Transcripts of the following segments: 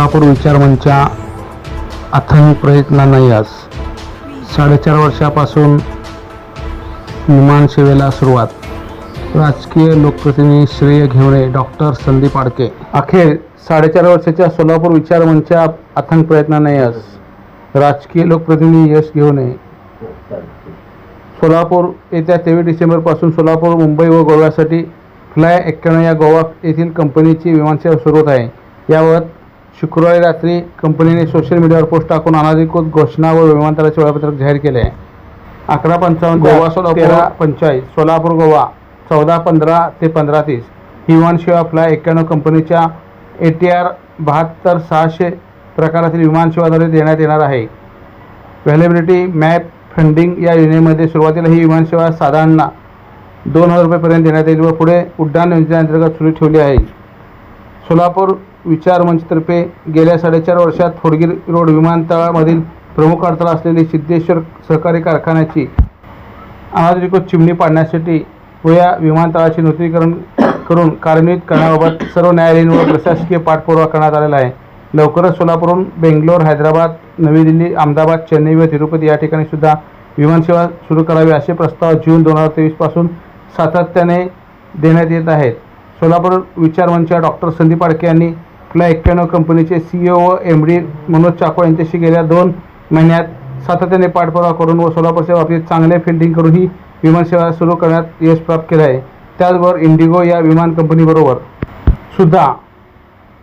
सोलापूर विचारमंचा अथक प्रयत्नांना यश साडेचार वर्षापासून विमानसेवेला सुरुवात. राजकीय लोकप्रतिनिधी श्रेय घेवणे डॉक्टर संदीप आडके. अखेर साडेचार वर्षाच्या सोलापूर विचारमंचा अथक प्रयत्नांना यश राजकीय लोकप्रतिनिधी यश घेवणे सोलापूर येत्या तेवीस डिसेंबरपासून सोलापूर मुंबई व गोव्यासाठी फ्लाय एक्क्याण्णव या गोवा येथील कंपनीची विमानसेवा सुरू होत आहे. याबाबत शुक्रवारी रात्री कंपनीने सोशल मीडियावर पोस्ट टाकून अनधिकृत घोषणा व विमानतळाचे वेळापत्रक जाहीर केले. आहे अकरा पंचावन्न गोवा सोलापूर. तेरा पंचाळीस सोलापूर गोवा चौदा पंधरा ते पंधरा तीस. ही विमानसेवा फ्लाय एक्क्याण्णव कंपनीच्या ए टी आर बहात्तर सहाशे प्रकारातील विमानसेवाद्वारे देण्यात येणार आहे. व्हॅलेबिलिटी मॅप फंडिंग या योजनेमध्ये सुरुवातीला ही विमानसेवा साधारण दोन हजार रुपयेपर्यंत देण्यात येईल व पुढे उड्डाण योजनेअंतर्गत सुरू ठेवली आहे. सोलापूर विचार मंचतर्फे गेल्या साडेचार वर्षात फोडगीर रोड विमानतळामधील प्रमुख अडथळा असलेली सिद्धेश्वर सहकारी कारखान्याची अनाधिकृत चिमणी पाडण्यासाठी व या विमानतळाचे नूतनीकरण करून कार्यान्वित करण्याबाबत सर्व न्यायालयीन व प्रशासकीय पाठपुरावा करण्यात आलेला आहे. लवकरच सोलापूरहून बेंगलोर हैदराबाद नवी दिल्ली अहमदाबाद चेन्नई व तिरुपती या ठिकाणी सुद्धा विमानसेवा सुरू करावी असे प्रस्ताव जून दोन हजार तेवीसपासून सातत्याने देण्यात येत आहेत. सोलापूर विचारमंच डॉक्टर संदीप आडके यांनी फ्लाय एक्क्याण्णव कंपनीचे सीईओ व एम डी मनोज चाको यांच्याशी गेल्या दोन महिन्यात सातत्याने पाठपुरावा करून व सोलापूरच्या बाबतीत चांगले फिल्डिंग करूनही विमानसेवा सुरू करण्यात यश प्राप्त केलं आहे. त्याचबरोबर इंडिगो या विमान कंपनीबरोबर सुद्धा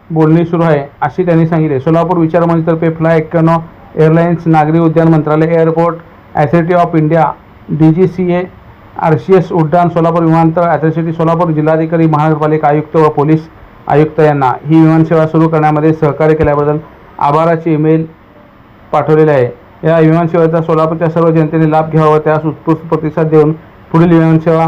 बोलणी सुरू आहे अशी त्यांनी सांगितले. सोलापूर विचारमंचतर्फे फ्लाय एक्क्याण्णव एअरलाइन्स नागरी उद्यान मंत्रालय airport authority of India D G C A R C S Udan Solapur विमानतळ ॲथॉरिटी सोलापूर जिल्हाधिकारी महानगरपालिका आयुक्त व पोलीस आयुक्त यांना ही विमानसेवा सुरू करण्यामध्ये सहकार्य केल्याबद्दल आभाराची ईमेल पाठवलेले आहे. या विमानसेवेचा सोलापूरच्या सर्व जनतेने लाभ घ्यावा व त्यास उत्स्फूर्त प्रतिसाद देऊन पुढील विमानसेवा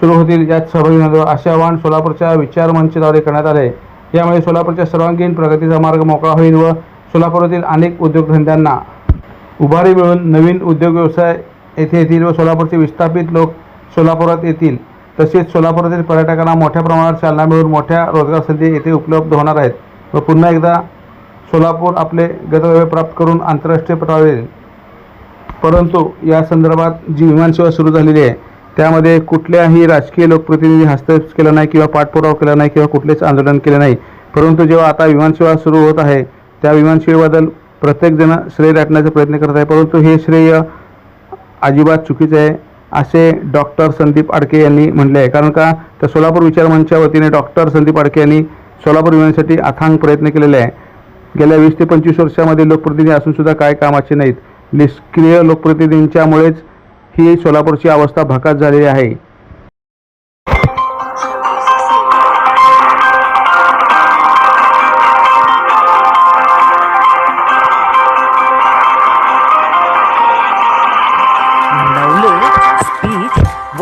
सुरू होतील यात सहभागी होणार असे आवाहन सोलापूरच्या विचार मंचद्वारे करण्यात आले यामुळे सोलापूरच्या सर्वांगीण प्रगतीचा मार्ग मोकळा होईल व सोलापुरातील अनेक उद्योगधंद्यांना उभारी मिळून नवीन उद्योग व्यवसाय येथे येतील व सोलापूरचे विस्थापित लोक सोलापुरात येतील. तसेच सोलापुरातील पर्यटकांना मोठ्या प्रमाणात चालना मिळून मोठ्या रोजगार संधी येथे उपलब्ध होणार आहेत व पुन्हा एकदा सोलापूर आपले गतवैभव प्राप्त करून आंतरराष्ट्रीय पटावेल परंतु या संदर्भात जी विमानसेवा सुरू झालेली आहे त्यामध्ये कुठल्याही राजकीय लोकप्रतिनिधी हस्तक्षेप केला नाही किंवा पाठपुरावा केला नाही किंवा कुठलेच आंदोलन केले नाही. परंतु जेव्हा आता विमानसेवा सुरू होत आहे त्या विमानसेवेबद्दल प्रत्येकजण श्रेय दाटण्याचा प्रयत्न करत आहे. परंतु हे श्रेय अजिबात चुकीचे आहे. असे डॉक्टर संदीप आडके यांनी म्हटले आहे. कारण का तर सोलापूर विचारमंचच्या वतीने डॉक्टर संदीप आडके यांनी सोलापूर विमानासाठी अथांग प्रयत्न केलेले आहे. गेल्या वीस ते पंचवीस वर्षामध्ये लोकप्रतिनिधी असूनसुद्धा काय कामाचे नाहीत. निष्क्रिय लोकप्रतिनिधींच्यामुळेच ही सोलापूरची अवस्था भकास झालेली आहे.